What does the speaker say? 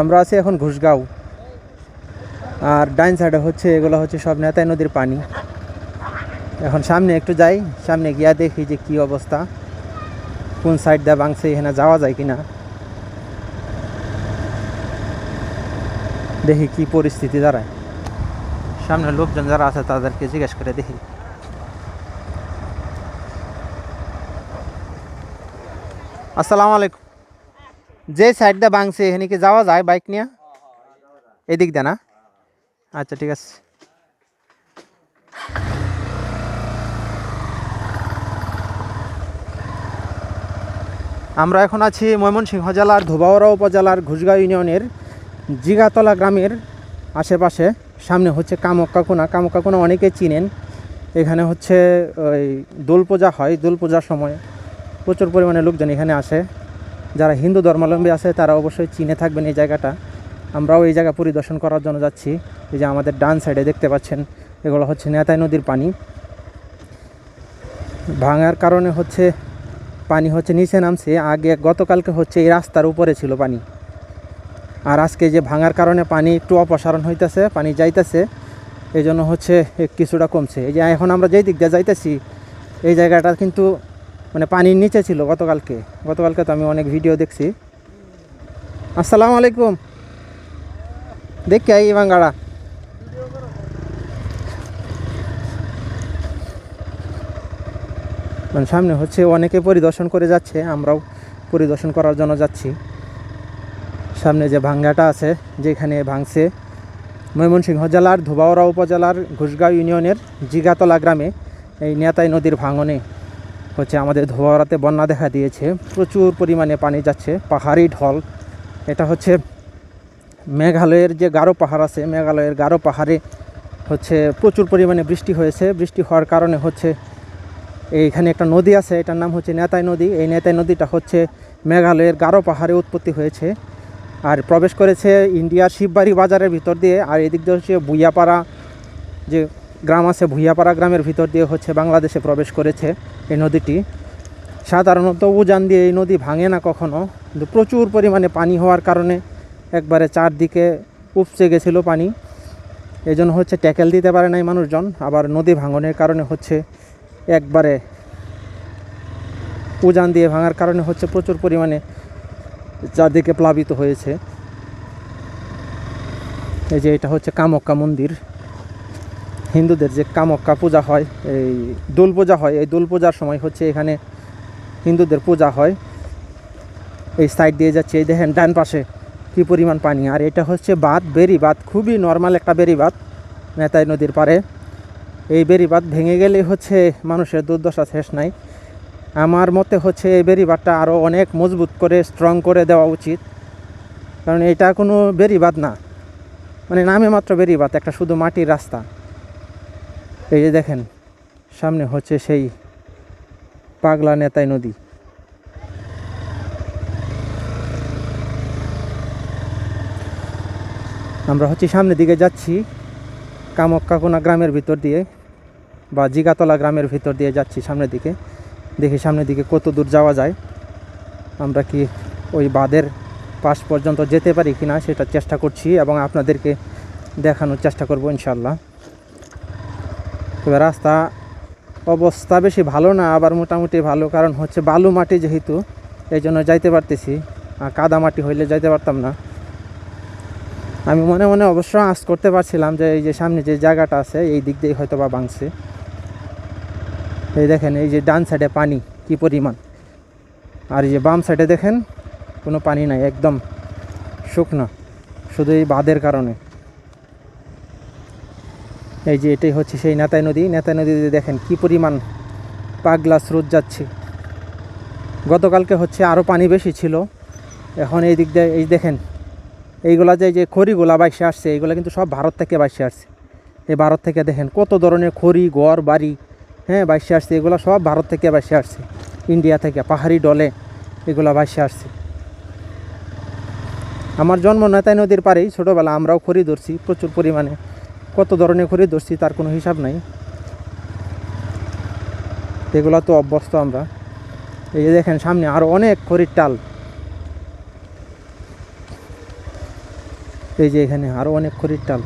আমরা আছি এখন ঘুষগাঁও। আর ডাইন সাইডে হচ্ছে, এগুলো হচ্ছে সব নেতাই নদীর পানি। এখন সামনে একটু যাই, সামনে গিয়া দেখি যে কি অবস্থা। কোন সাইড দিয়ে বাংছে এখানে যাওয়া যায় কিনা। দেখি কি পরিস্থিতি দাঁড়ায়। সামনে লোকজন যারা আছে, তাদেরকে জিজ্ঞেস করে দেখি। আসসালামু আলাইকুম। যে সাইড দিয়ে বাংছে এখানে কি যাওয়া যায় বাইক নিয়ে? এদিক দিয়ে না? আচ্ছা ঠিক আছে। আমরা এখন আছি ময়মনসিংহ জেলার ধোবাওড়া উপজেলার ঘুষগাঁও ইউনিয়নের জিগাতলা গ্রামের আশেপাশে। সামনে হচ্ছে কামক্কাকুনা কামক্কাকুনা অনেকে চিনেন। এখানে হচ্ছে ওই দোল পূজা হয়। দোল পূজার সময় প্রচুর পরিমাণে লোকজন এখানে আসে। যারা হিন্দু ধর্মাবলম্বী আছে, তারা অবশ্যই চিনে থাকবেন এই জায়গাটা। আমরাও এই জায়গা পরিদর্শন করার জন্য যাচ্ছি। এই যে আমাদের ডান সাইডে দেখতে পাচ্ছেন, এগুলো হচ্ছে নেতাই নদীর পানি। ভাঙার কারণে হচ্ছে পানি হচ্ছে নিচে নামছে। আগে গতকালকে হচ্ছে এই রাস্তার উপরে ছিল পানি। আর আজকে যে ভাঙার কারণে পানি একটু অপসারণ হইতেছে, পানি যাইতেছে এই জন্য হচ্ছে কিছুটা কমছে। এই যে এখন আমরা যেই দিক দিয়ে যাইতেছি, এই জায়গাটা কিন্তু মানে পানির নিচে ছিল গতকালকে। গতকালকে তো আমি অনেক ভিডিও দেখছি। আসসালামু আলাইকুম। দেখি এই বাঙ্গাড়া মানে সামনে হচ্ছে অনেকে পরিদর্শন করে যাচ্ছে, আমরাও পরিদর্শন করার জন্য যাচ্ছি। সামনে যে ভাঙ্গাটা আছে, যেখানে ভাঙছে ময়মনসিংহ জেলার ধোবাওড়া উপজেলার ঘুষগাঁও ইউনিয়নের জিগাতলা গ্রামে, এই নেতাই নদীর ভাঙনে। হচ্ছে আমাদের ধোবাওড়াতে বন্যা দেখা দিয়েছে। প্রচুর পরিমাণে পানি যাচ্ছে, পাহাড়ি ঢল। এটা হচ্ছে মেঘালয়ের যে গারো পাহাড় আছে, মেঘালয়ের গারো পাহাড়ে হচ্ছে প্রচুর পরিমাণে বৃষ্টি হয়েছে। বৃষ্টি হওয়ার কারণে হচ্ছে এইখানে একটা নদী আছে, এটার নাম হচ্ছে নেতাই নদী। এই নেতাই নদীটা হচ্ছে মেঘালয়ের গারো পাহাড়ে উৎপত্তি হয়েছে। আর প্রবেশ করেছে ইন্ডিয়ার শিববাড়ি বাজারের ভিতর দিয়ে, আর এদিক দিয়ে হচ্ছে ভুইয়াপাড়া যে গ্রাম আছে ভুইয়াপাড়া গ্রামের ভিতর দিয়ে হচ্ছে বাংলাদেশে প্রবেশ করেছে এই নদীটি। সাধারণত উজান দিয়ে এই নদী ভাঙে না কখনো। কিন্তু প্রচুর পরিমাণে পানি হওয়ার কারণে একবারে চারদিকে উপচে গেছিল পানি। এই জন্য হচ্ছে ট্যাকেল দিতে পারে নাই মানুষজন। আবার নদী ভাঙনের কারণে হচ্ছে একবারে উজান দিয়ে ভাঙার কারণে হচ্ছে প্রচুর পরিমাণে চারদিকে প্লাবিত হয়েছে। এই যে এটা হচ্ছে কামক্কা মন্দির। হিন্দুদের যে কামক্কা পূজা হয়, এই দোল পূজা হয়, এই দোল পূজার সময় হচ্ছে এখানে হিন্দুদের পূজা হয়। এই সাইড দিয়ে যাচ্ছে, এই দেখেন ডান পাশে কী পরিমাণ পানি। আর এটা হচ্ছে বাঁধ বেরি বাঁধ, খুবই নর্মাল একটা বেরি বাঁধ নেতাই নদীর পারে এই বেরি বাঁধ ভেঙে গেলে হচ্ছে মানুষের দুর্দশা শেষ নাই। আমার মতে হচ্ছে এই বেরিবাদটা আরও অনেক মজবুত করে স্ট্রং করে দেওয়া উচিত। কারণ এটা কোনো বেরি বেরিবাদ না। মানে নামে মাত্র বেরিবাদ একটা শুধু মাটির রাস্তা। এই যে দেখেন, সামনে হচ্ছে সেই পাগলা নেতাই নদী। আমরা হচ্ছে সামনের দিকে যাচ্ছি কামক্কাকোনা গ্রামের ভিতর দিয়ে বা জিগাতলা গ্রামের ভিতর দিয়ে যাচ্ছি সামনের দিকে। দেখি সামনের দিকে কত দূর যাওয়া যায়। আমরা কি ওই বাঁধের পাশ পর্যন্ত যেতে পারি কি না সেটা চেষ্টা করছি এবং আপনাদেরকে দেখানোর চেষ্টা করব ইনশাল্লাহ তবে রাস্তা অবস্থা বেশি ভালো না, আবার মোটামুটি ভালো। কারণ হচ্ছে বালু মাটি যেহেতু এই জন্য যাইতে পারতেছি। আর কাদা মাটি হইলে যাইতে পারতাম না। আমি মনে মনে অবশ্য আশ করতে পারছিলাম যে, এই যে সামনে যে জায়গাটা আছে, এই দিক দিয়ে হয়তো বা ভাঙছে। এই দেখেন, এই যে ডান সাইডে পানি, কি পরিমাণ। আর এই যে বাম সাইডে দেখেন, কোনো পানি নাই, একদম শুকনো। শুধু এই বাঁধের কারণে। এই যে এটাই হচ্ছে সেই নেতাই নদী। নেতাই নদীতে দেখেন কি পরিমাণ পাগলা স্রোত যাচ্ছে। গতকালকে হচ্ছে আরও পানি বেশি ছিল। এখন এই দিক দিয়ে এই দেখেন, এইগুলা যে যে খড়িগুলা বাইসে আসছে, এইগুলা কিন্তু সব ভারত থেকে বাইসে আসছে। এই ভারত থেকে দেখেন কত ধরনের খড়ি, ঘর, বাড়ি হ্যাঁ বাইসে আসছে, এগুলো সব ভারত থেকে বাইসে আসছে। ইন্ডিয়া থেকে পাহাড়ি ডলে এগুলো বাইসে আসছে। আমার জন্ম নেতাই নদীর পাড়েই ছোটোবেলা আমরাও খড়ি ধরছি প্রচুর পরিমাণে। কত ধরনের করে ধরছি তার কোনো হিসাব নাই। এগুলো তো অভ্যস্ত আমরা। এই যে দেখেন, সামনে আরও অনেক খড়ির টাল। এই যে এখানে আরও অনেক খড়ির টাল।